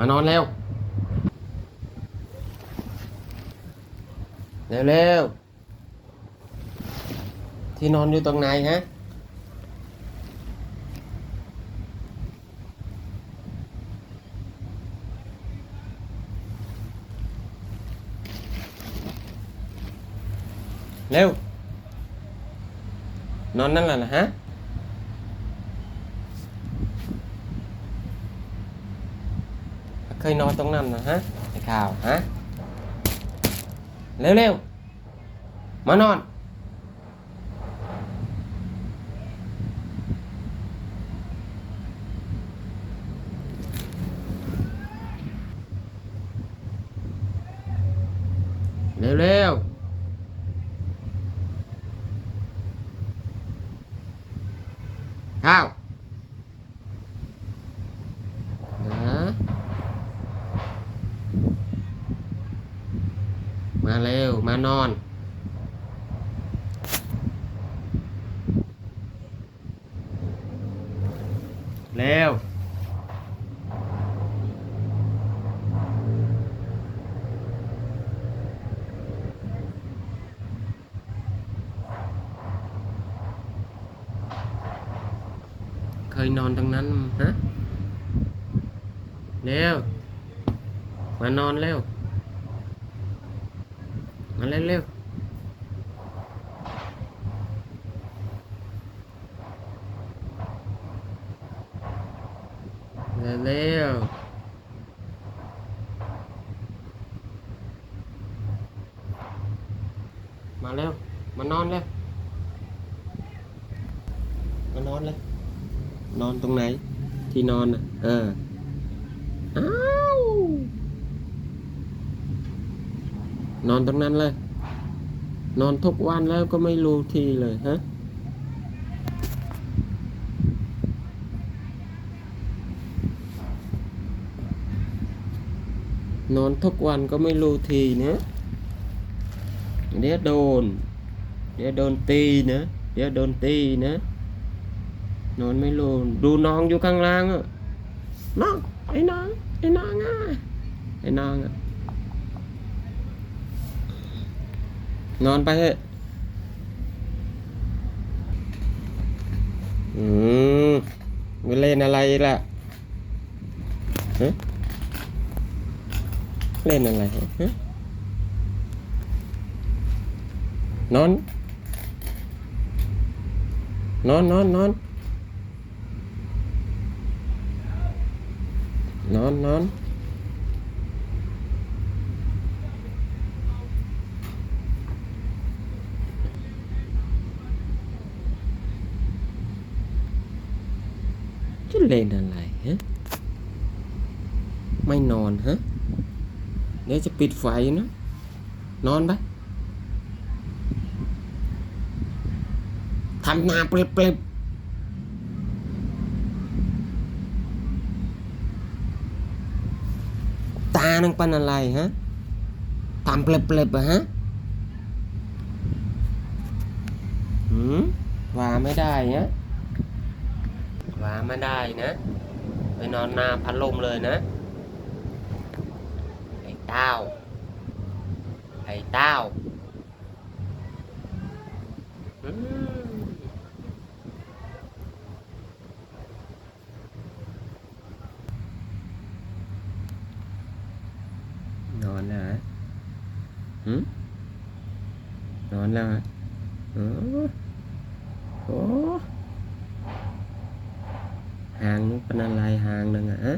มานอนเร็วเร็วเร็วที่นอนอยู่ตรงไหนฮะเร็วนอนนั่นแหละนะฮะ เค ยนอนตรงนั้นนะฮะไอ้ข่าวฮะเร็วเร็วมานอน เร็วเร็วข้าวนะมา เร็ว มานอน เร็ว เคยนอนตรงนั้น ฮะ เร็ว มานอนเร็ว มาเร็วเร็วเร็วเร็วมาเร็วมานอนเร็วมานอนเลย นอนตรงไหน ที่นอนอะ เอออ้าว นอนตรงนั้นเลย นอนทุกวันแล้วก็ไม่รู้ทีเลยฮะนอนทุกวันก็ไม่รู้ทีนะเดี๋ยวโดน เดี๋ยวโดนตีนะ เดี๋ยวโดนตีนะ นอนไม่ลงดูน้องอยู่ข้างล่างอะน้องไอ้น้องไอ้น้องอะไอ้น้องอะ นอนไปเถอะ อืมเล่นอะไรล่ะฮะเล่นอะไรฮะนอน นอนนอนนอนนอนนอน เล่นอะไรฮะไม่นอนฮะเดี๋ยวจะปิดไฟนะนอนไปทำนาเปรียบๆตานังป็นอะไรฮะทำเปล็บๆอะฮะหืมว่าไม่ได้ฮะ ว่าไม่ได้นะไปนอนหน้าพัดลมเลยนะ ไอ้เต้า ไอ้เต้าอนอนแล้วฮะหืมนอนแล้วฮะโอ้โห หางเป็นอะไรหางนึ่งอะฮะ